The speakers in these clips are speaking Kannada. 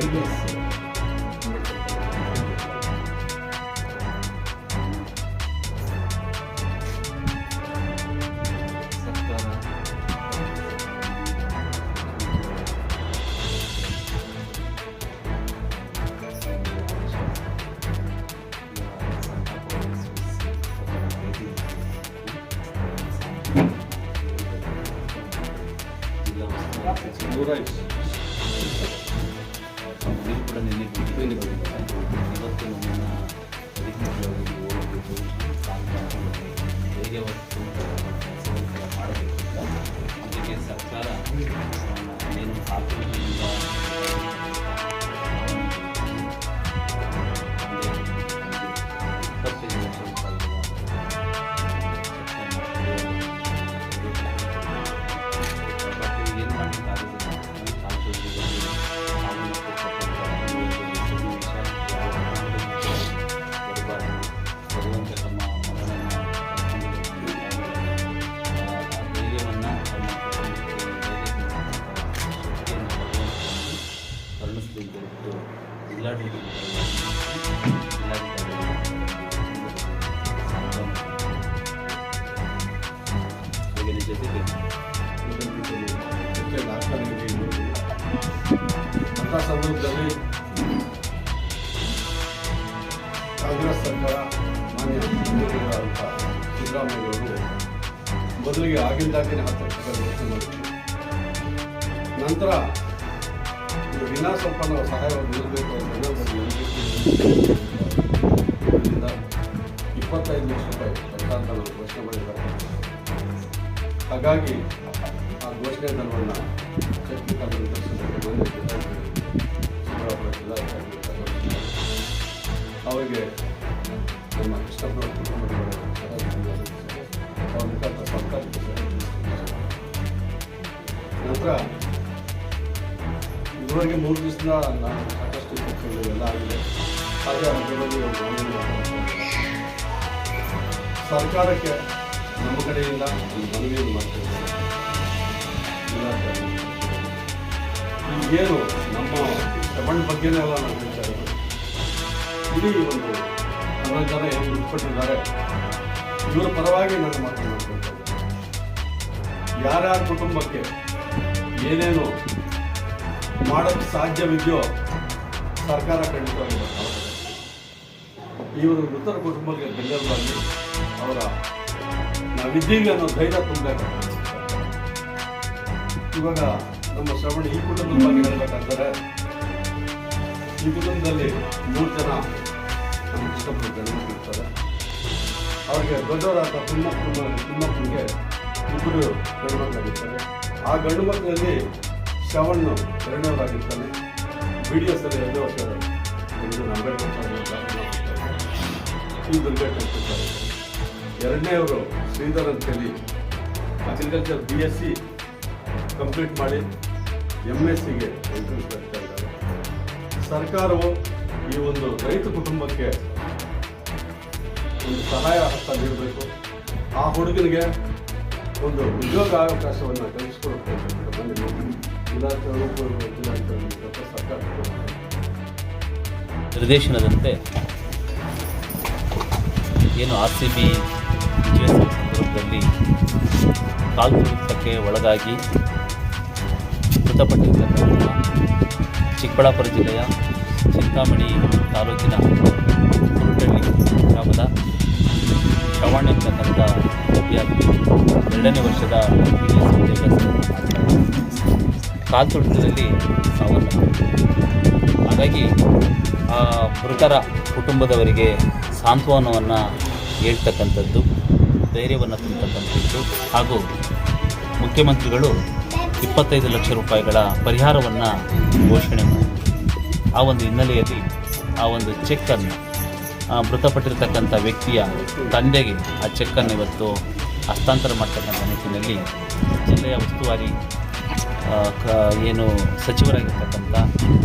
Gracias. ನೂರ ನೀವು ಕೂಡ ನಿನ್ನೆ ಟಿಪ್ಪೇಲಿ ಬಂದಿದ್ದಾರೆ ಇವತ್ತು ನಮ್ಮನ್ನ ಅಧಿಕಾರಿಗಳಿಗೆ ಹೋಗಬೇಕು ಹೇಗೆ ಅವತ್ತು ಕೆಲಸವನ್ನು ಜಿಲ್ಲಾಡಳಿತ ಜೊತೆಗೆ. ಅಂಥ ಸಂದರ್ಭದಲ್ಲಿ ಕಾಂಗ್ರೆಸ್ ಸರ್ಕಾರ ಮೊದಲಿಗೆ ಆಗಿಂದಾಗಿನೇ ಹತ್ತು ನಂತರ ಇದು ವಿನಾ ಸ್ವಲ್ಪ ನಾವು ಅಂತ ಇಪ್ಪತ್ತೈದು ಲಕ್ಷ ರೂಪಾಯಿ ಘೋಷಣೆ ಮಾಡಿದ್ದಾರೆ. ಹಾಗಾಗಿ ಆ ಘೋಷಣೆ ಜಿಲ್ಲಾಧಿಕಾರಿ ಅವರಿಗೆ ನಮ್ಮ ಕೃಷ್ಣಪುರ ಕುಟುಂಬದವರ ಮುಖಾಂತರ ಸರ್ಕಾರಕ್ಕೆ ನಂತರ ಇದುವರೆಗೆ ಮೂರು ದಿವಸದಿಂದ ನಾನು ಸಾಕಷ್ಟು ಎಲ್ಲ ಆಗಿದೆ. ಹಾಗೆ ಅದರಲ್ಲಿ. ಸರ್ಕಾರಕ್ಕೆ ನಮ್ಮ ಕಡೆಯಿಂದ ಮನವಿಯನ್ನು ಮಾಡ್ತೇವೆ ಏನು ನಮ್ಮ ಕಮಂಡ್ ಬಗ್ಗೆನೇ ಎಲ್ಲ ನಾವು ಹೇಳ್ತಾ ಇರೋದು. ಇಡೀ ಒಂದು ಹನ್ನೊಂದು ಜನ ಏನು ಉಟ್ಕೊಟ್ಟಿದ್ದಾರೆ ಇವರ ಪರವಾಗಿ ನಾನು ಇದ್ದೇನೆ. ಯಾರ್ಯಾರ ಕುಟುಂಬಕ್ಕೆ ಏನೇನು ಮಾಡೋಕ್ಕೆ ಸಾಧ್ಯವಿದೆಯೋ ಸರ್ಕಾರ ಖಂಡಿತವಾಗಿ ಇವರು ಮೃತರ ಕುಟುಂಬಕ್ಕೆ ಬೆಂಗಳೂರಲ್ಲಿ ಅವರ ನಾವಿದ್ದೀವಿ ಅನ್ನೋ ಧೈರ್ಯ ತುಂಬಬೇಕು ಇವಾಗ ನಮ್ಮ ಶ್ರವಣ ಈ ಕುಟುಂಬದ ಬಗ್ಗೆ ಈ ಕುಟುಂಬದಲ್ಲಿ ಮೂರು ಜನ ನಮ್ಮ ಕೃಷ್ಣಪ್ಪನ ಗಂಡು ಅವರಿಗೆ ದೊಡ್ಡವರಾದ ತಿಮ್ಮಪ್ಪನ ತಿಮ್ಮಪ್ಪನಿಗೆ ಇಬ್ಬರು ಗಂಡು ಮಕ್ಕಳಾಗಿರ್ತಾರೆ ಆ ಗಂಡು ಮಕ್ಕಳಲ್ಲಿ ಶ್ರವಣ್ಣು ಎರಡನೇದಾಗಿರ್ತಾನೆ ಬಿ ಡಿ ವರ್ಷ ಒಂದು ಅಂಬೇಡ್ಕರ್ ಕೊಡ್ತಾರೆ ಎರಡನೇವರು ಶ್ರೀಧರ್ ಅಂತೇಳಿ agriculture B S C complete ಮಾಡಿ ಎಂ ಎಸ್ ಸಿಗೆ ಎಂಟ್ರೆನ್ಸ್ ಬರ್ತಾ ಸರ್ಕಾರವು ಈ ಒಂದು ರೈತ ಕುಟುಂಬಕ್ಕೆ ಒಂದು ಸಹಾಯ ಹಸ್ತ ನೀಡಬೇಕು. ಆ ಹುಡುಗನಿಗೆ ಒಂದು ಉದ್ಯೋಗ ಅವಕಾಶವನ್ನು ಕಲ್ಪಿಸಿಕೊಡುತ್ತೆ ನಿರ್ದೇಶನದಂತೆ ಏನು ಆರ್ ಸಿ ಬಿ ಸಂದರ್ಭದಲ್ಲಿ ಕಾಲ್ತುಳಿತಕ್ಕೆ ಒಳಗಾಗಿ ಮೃತಪಟ್ಟಿರ್ತಕ್ಕಂಥ ಚಿಕ್ಕಬಳ್ಳಾಪುರ ಜಿಲ್ಲೆಯ ಚಿಂತಾಮಣಿ ತಾಲೂಕಿನ ಕುರುಟಳ್ಳಿ ಗ್ರಾಮದ ಶ್ರವಣ ಎಂಬತಕ್ಕಂಥ ವಿದ್ಯಾರ್ಥಿ ಎರಡನೇ ವರ್ಷದ ಬಿ ಕಾಲ್ತುಳಿತದಲ್ಲಿ ಸಾವನ್ನಪ್ಪಿದ್ದಾರೆ ಹಾಗಾಗಿ ಆ ಮೃತರ ಕುಟುಂಬದವರಿಗೆ ಸಾಂತ್ವನವನ್ನು ಹೇಳ್ತಕ್ಕಂಥದ್ದು, ಧೈರ್ಯವನ್ನು ತುಂಬತಕ್ಕಂಥದ್ದು ಹಾಗೂ ಮುಖ್ಯಮಂತ್ರಿಗಳು ಇಪ್ಪತ್ತೈದು ಲಕ್ಷ ರೂಪಾಯಿಗಳ ಪರಿಹಾರವನ್ನು ಘೋಷಣೆ ಆ ಒಂದು ಹಿನ್ನೆಲೆಯಲ್ಲಿ ಆ ಒಂದು ಚೆಕ್ಕನ್ನು ಮೃತಪಟ್ಟಿರ್ತಕ್ಕಂಥ ವ್ಯಕ್ತಿಯ ತಂದೆಗೆ ಆ ಚೆಕ್ಕನ್ನು ಇವತ್ತು ಹಸ್ತಾಂತರ ಮಾಡ್ತಕ್ಕಂಥ ನಿಟ್ಟಿನಲ್ಲಿ ಜಿಲ್ಲೆಯ ಉಸ್ತುವಾರಿ ಕ- ಏನು ಸಚಿವರಾಗಿರ್ತಕ್ಕಂಥ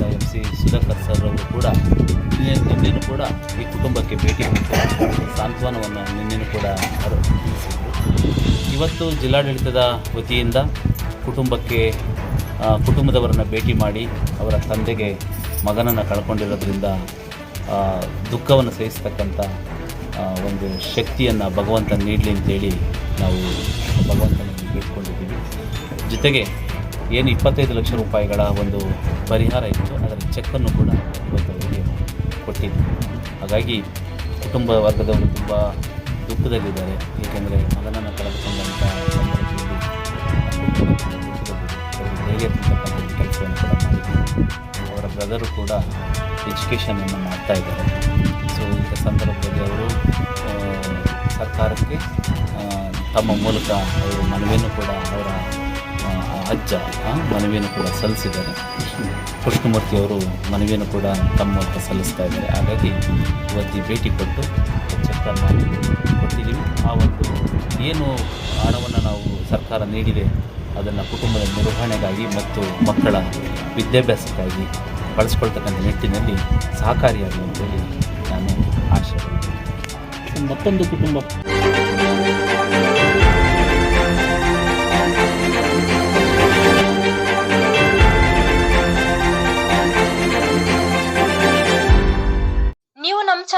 ಎಂ ಸಿ ಸುಧಾಕರ್ ಸರ್ ಅವರು ಕೂಡ, ನಿನ್ನೆ, ನಿನ್ನೆನೂ ಕೂಡ ಈ ಕುಟುಂಬಕ್ಕೆ ಭೇಟಿ ಸಾಂತ್ವನವನ್ನು ನಿನ್ನೆನೂ ಕೂಡ ಅವರು ತಿಳಿಸಿದರು. ಇವತ್ತು ಜಿಲ್ಲಾಡಳಿತದ ವತಿಯಿಂದ ಕುಟುಂಬಕ್ಕೆ ಕುಟುಂಬದವರನ್ನು ಭೇಟಿ ಮಾಡಿ ಅವರ ತಂದೆಗೆ ಮಗನನ್ನು ಕಳ್ಕೊಂಡಿರೋದ್ರಿಂದ ದುಃಖವನ್ನು ಸಹಿಸ್ತಕ್ಕಂಥ ಒಂದು ಶಕ್ತಿಯನ್ನು ಭಗವಂತ ನೀಡಲಿ ಅಂತೇಳಿ ನಾವು ಭಗವಂತನಲ್ಲಿ ಬೇಡ್ಕೊಂಡಿದ್ದೀವಿ. ಜೊತೆಗೆ ಏನು ಇಪ್ಪತ್ತೈದು ಲಕ್ಷ ರೂಪಾಯಿಗಳ ಒಂದು ಪರಿಹಾರ ಇತ್ತು, ಅದರ ಚೆಕ್ಕನ್ನು ಕೂಡ ಇವತ್ತು ಅವರಿಗೆ ಕೊಟ್ಟಿದ್ದೆ ಹಾಗಾಗಿ ಕುಟುಂಬ ವರ್ಗದವರು ತುಂಬ ದುಃಖದಲ್ಲಿದ್ದಾರೆ. ಏಕೆಂದರೆ ಮಗನನ್ನು ಕಳೆದುಕೊಂಡಂಥ ಅವರು ಬ್ರದರು ಕೂಡ ಎಜುಕೇಷನನ್ನು ಮಾಡ್ತಾ ಇದ್ದಾರೆ. ಸೊ ಇಂಥ ಸಂದರ್ಭದಲ್ಲಿ ಅವರು ಸರ್ಕಾರಕ್ಕೆ ತಮ್ಮ ಮೂಲಕ ಅವರು ಮನವಿಯನ್ನು ಕೂಡ ಅವರ ಅಜ್ಜ ಮನವಿಯನ್ನು ಕೂಡ ಸಲ್ಲಿಸಿದ್ದಾರೆ. ಕೃಷ್ಣಮೂರ್ತಿ ಅವರು ಮನವಿಯನ್ನು ಕೂಡ ತಮ್ಮ ಮೂಲಕ ಸಲ್ಲಿಸ್ತಾ ಇದ್ದಾರೆ. ಹಾಗಾಗಿ ಇವತ್ತು ಭೇಟಿ ಕೊಟ್ಟು ಚೆಕ್ಕನ್ನು ಕೊಟ್ಟಿದ್ದೀವಿ. ಆ ಒಂದು ಏನು ಹಣವನ್ನು ನಾವು ಸರ್ಕಾರ ನೀಡಿದೆ, ಅದನ್ನು ಕುಟುಂಬದ ನಿರ್ವಹಣೆಗಾಗಿ ಮತ್ತು ಮಕ್ಕಳ ವಿದ್ಯಾಭ್ಯಾಸಕ್ಕಾಗಿ ಬಳಸ್ಕೊಳ್ತಕ್ಕಂಥ ನಿಟ್ಟಿನಲ್ಲಿ ಸಹಕಾರಿಯಾಗಲಿ ಅಂತೇಳಿ ನಾನು ಆಶೆ ಮತ್ತೊಂದು ಕುಟುಂಬ